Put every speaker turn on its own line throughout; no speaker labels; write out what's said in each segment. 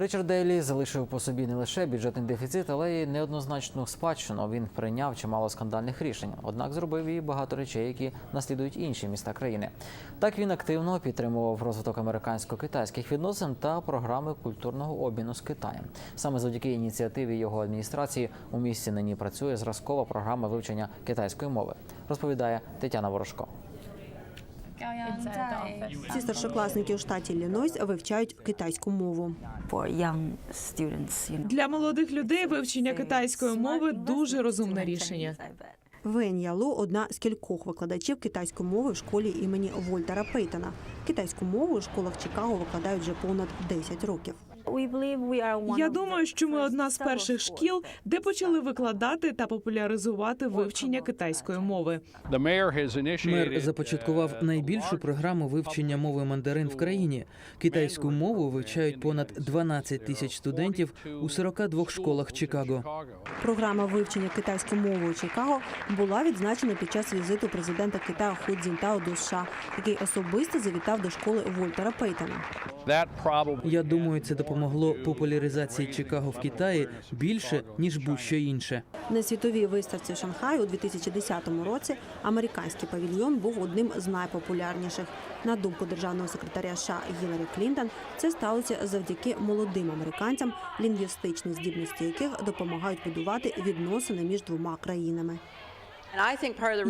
Ричард Дейлі залишив по собі не лише бюджетний дефіцит, але й неоднозначну спадщину. Він прийняв чимало скандальних рішень, однак зробив і багато речей, які наслідують інші міста країни. Так він активно підтримував розвиток американсько-китайських відносин та програми культурного обміну з Китаєм. Саме завдяки ініціативі його адміністрації у місті нині працює зразкова програма вивчення китайської мови, розповідає Тетяна Ворожко.
Ці старшокласники у штаті Лінойс вивчають китайську мову.
Для молодих людей вивчення китайської мови дуже розумне рішення.
Вен Ялу одна з кількох викладачів китайської мови в школі імені Вольтера Пейтона. Китайську мову у школах Чикаго викладають вже понад 10 років.
Я думаю, що ми одна з перших шкіл, де почали викладати та популяризувати вивчення китайської мови.
Мер започаткував найбільшу програму вивчення мови мандарин в країні. Китайську мову вивчають понад 12 тисяч студентів у 42 школах Чикаго.
Програма вивчення китайської мови у Чикаго була відзначена під час візиту президента Китаю Ху Цзінтао до США, який особисто завітав до школи Вольтера Пейтона.
Я думаю, це допомогло популяризації Чикаго в Китаї більше ніж будь-що інше.
На світовій виставці в Шанхаї у 2010 році американський павільйон був одним з найпопулярніших. На думку державного секретаря США Гіларі Клінтон, це сталося завдяки молодим американцям, лінгвістичні здібності яких допомагають будувати відносини між двома країнами.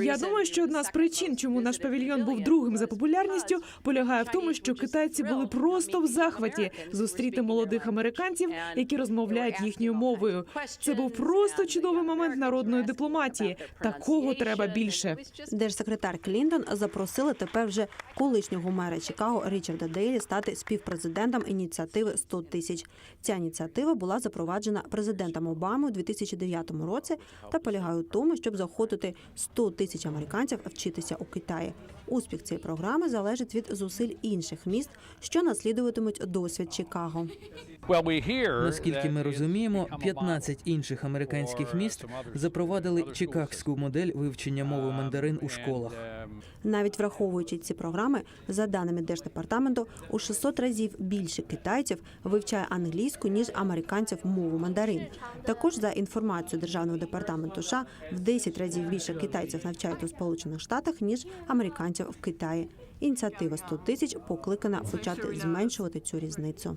Я думаю, що одна з причин, чому наш павільйон був другим за популярністю, полягає в тому, що китайці були просто в захваті зустріти молодих американців, які розмовляють їхньою мовою. Це був просто чудовий момент народної дипломатії. Такого треба більше.
Держсекретар Клінтон запросили тепер вже колишнього мера Чикаго Річарда Дейлі стати співпрезидентом ініціативи «100 тисяч. Ця ініціатива була запроваджена президентом Обами у 2009 році та полягає у тому, щоб заохотити 100 тисяч американців вчитися у Китаї. Успіх цієї програми залежить від зусиль інших міст, що наслідуватимуть досвід Чикаго.
Наскільки ми розуміємо, 15 інших американських міст запровадили чикагську модель вивчення мови мандарин у школах.
Навіть враховуючи ці програми, за даними держдепартаменту, у 600 разів більше китайців вивчає англійську ніж американців мову мандарин. Також за інформацією державного департаменту США, в 10 разів більше китайців навчають у Сполучених Штатах ніж американців в Китаї. Ініціатива 100 тисяч покликана почати зменшувати цю різницю.